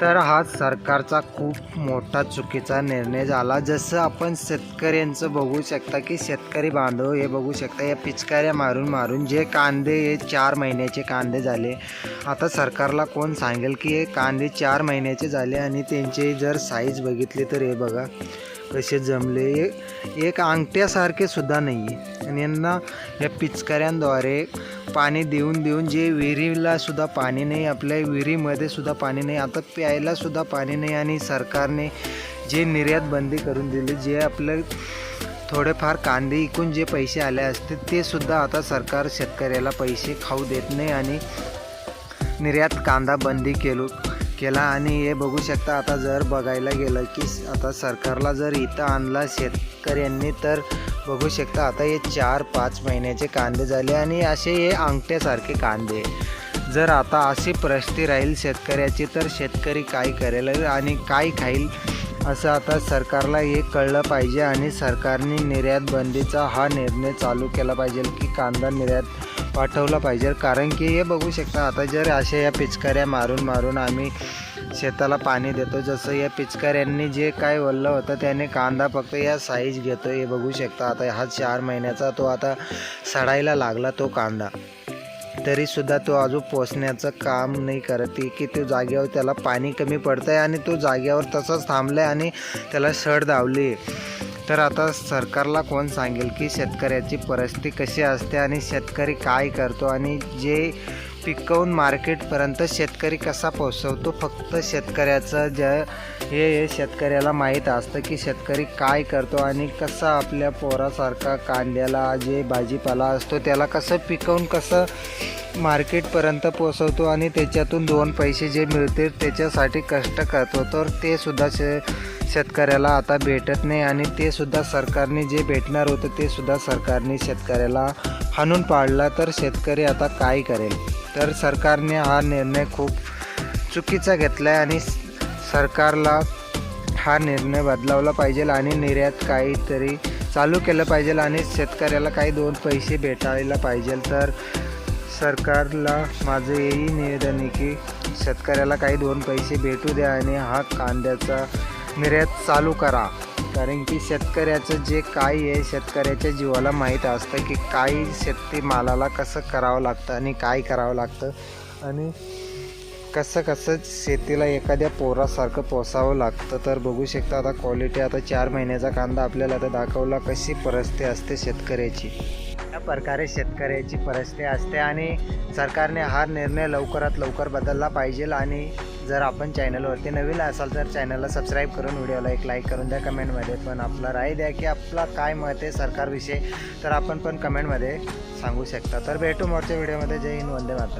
तर हा सरकारचा खूप मोठा चुकीचा निर्णय झाला. जसं आपण शेतकऱ्यांचं बघू शकता की शेतकरी बांधव हे बघू शकता या पिचकाऱ्या मारून मारून जे कांदे हे चार महिन्याचे कांदे झाले. आता सरकारला कोण सांगेल की हे कांदे चार महिन्याचे झाले आणि त्यांचे जर साईज बघितली तर हे बघा. कसे जमले एक अंगठ्यासारखे सुद्धा नाही आहे आणि यांना या पिचकऱ्यांद्वारे पाणी देऊन देऊन जे विहिरीला सुद्धा पाणी नाही आपल्या विहिरीमध्ये सुद्धा पाणी नाही आता प्यायला सुद्धा पाणी नाही आणि सरकारने जे निर्यात बंदी करून दिली जे आपलं थोडेफार कांदे इकून जे पैसे आले असते ते सुद्धा आता सरकार शेतकऱ्याला पैसे खाऊ देत नाही आणि निर्यात कांदा बंदी केलो. केला आणि हे बघू शकता आता जर बघायला गेलं की आता सरकारला जर इथं आणला शेतकऱ्यांनी तर बघू शकता आता हे चार पाच महिन्याचे कांदे झाले आणि असे हे अंगठ्यासारखे कांदे. जर आता अशी परिस्थिती राहील शेतकऱ्याची तर शेतकरी काय करेल आणि काय खाईल असं आता सरकारला हे कळलं पाहिजे आणि सरकारने निर्यात बंदीचा हा निर्णय चालू केला पाहिजे की कांदा निर्यात पाठवला पाहिजे. कारण की हे बघू शकता आता जर अशा या पिचकाऱ्या मारून मारून आम्ही शेताला पाणी देतो जसं या पिचकाऱ्यांनी जे काय वल्लं होतं त्याने कांदा फक्त या साईज घेतो हे बघू शकता. आता हा चार महिन्याचा तो आता सडायला लागला तो कांदा. तरीसुद्धा तो अजून पोचण्याचं काम नाही करत. की तो जागेवर त्याला पाणी कमी पडतं आहे आणि तो जागेवर तसंच थांबलं आहे आणि त्याला सड धावली तर आता सरकारला कोण सांगेल की शेतकऱ्याची परिस्थिती कशी असते आणि शेतकरी काय करतो आणि जे पिकवून मार्केटपर्यंत शेतकरी कसा पोचवतो फक्त शेतकऱ्याचं ज हे हे शेतकऱ्याला माहीत असतं की शेतकरी काय करतो आणि कसा आपल्या पोरासारखा कांद्याला जे भाजीपाला असतो त्याला कसं पिकवून कसं मार्केटपर्यंत पोचवतो आणि त्याच्यातून दोन पैसे जे मिळतील त्याच्यासाठी कष्ट करतो. तर ते सुद्धा शे शेतकऱ्याला आता भेटत नाही आणि ते सुद्धा सरकारने जे भेटणार होतं ते सुद्धा सरकारने शेतकऱ्याला हाणून पाडला तर शेतकरी आता काय करेल? तर सरकारने हा निर्णय खूप चुकीचा घेतला आहे आणि सरकारला हा निर्णय बदलावला पाहिजे आणि निर्यात काहीतरी चालू केलं पाहिजे आणि शेतकऱ्याला काही दोन पैसे भेटायला पाहिजे. तर सरकारला माझं हेही निवेदन आहे की शेतकऱ्याला काही दोन पैसे भेटू द्या आणि हा कांद्याचा निर्यात चालू करा. कारण की शेतकऱ्याचं जे काही आहे शेतकऱ्याच्या जीवाला माहीत असतं की काही शेती मालाला कसं करावं लागतं आणि काय करावं लागतं. आणि कसं कसं शेतीला एखाद्या पोरासारखं पोसावं लागतं तर बघू शकता आता क्वालिटी आता चार महिन्याचा कांदा आपल्याला आता दाखवला कशी परिस्थिती असते शेतकऱ्याची. या प्रकारे शेतकऱ्याची परिस्थिती असते आणि सरकारने हा निर्णय लवकरात लवकर बदलला पाहिजे आणि जर आपण चॅनलवरती नवीन असाल तर चॅनलला सबस्क्राईब करून व्हिडिओला एक लाईक करून द्या. कमेंटमध्ये पण आपला राय द्या की आपला काय मत आहे सरकारविषयी. तर आपण पण कमेंटमध्ये सांगू शकता. तर भेटू मोठच्या व्हिडिओमध्ये. जय हिंद वंदे मात्र